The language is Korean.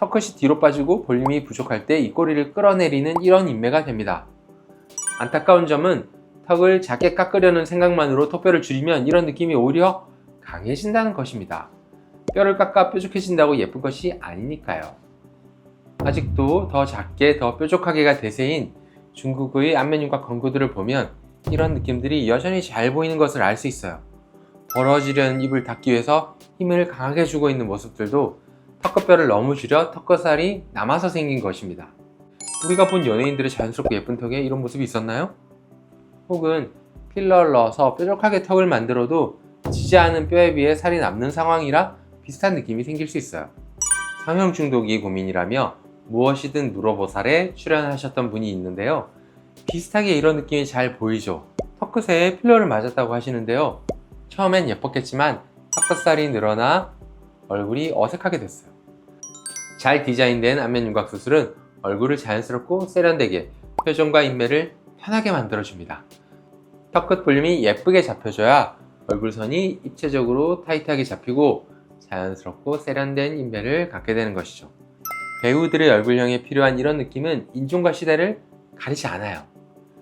턱끝이 뒤로 빠지고 볼륨이 부족할 때이 꼬리를 끌어내리는 이런 인매가 됩니다. 안타까운 점은 턱을 작게 깎으려는 생각만으로 턱뼈를 줄이면 이런 느낌이 오히려 강해진다는 것입니다. 뼈를 깎아 뾰족해진다고 예쁜 것이 아니니까요. 아직도 더 작게 더 뾰족하게가 대세인 중국의 안면윤곽 광고들을 보면 이런 느낌들이 여전히 잘 보이는 것을 알 수 있어요. 벌어지려는 입을 닫기 위해서 힘을 강하게 주고 있는 모습들도 턱끝뼈를 너무 줄여 턱끝살이 남아서 생긴 것입니다. 우리가 본 연예인들의 자연스럽고 예쁜 턱에 이런 모습이 있었나요? 혹은 필러를 넣어서 뾰족하게 턱을 만들어도 지지 않은 뼈에 비해 살이 남는 상황이라 비슷한 느낌이 생길 수 있어요. 성형 중독이 고민이라며 무엇이든 물어보살에 출연하셨던 분이 있는데요. 비슷하게 이런 느낌이 잘 보이죠. 턱끝에 필러를 맞았다고 하시는데요. 처음엔 예뻤겠지만 턱끝살이 늘어나 얼굴이 어색하게 됐어요. 잘 디자인된 안면 윤곽 수술은 얼굴을 자연스럽고 세련되게 표정과 인매를 편하게 만들어줍니다. 턱 끝 볼륨이 예쁘게 잡혀줘야 얼굴선이 입체적으로 타이트하게 잡히고 자연스럽고 세련된 인매를 갖게 되는 것이죠. 배우들의 얼굴형에 필요한 이런 느낌은 인종과 시대를 가리지 않아요.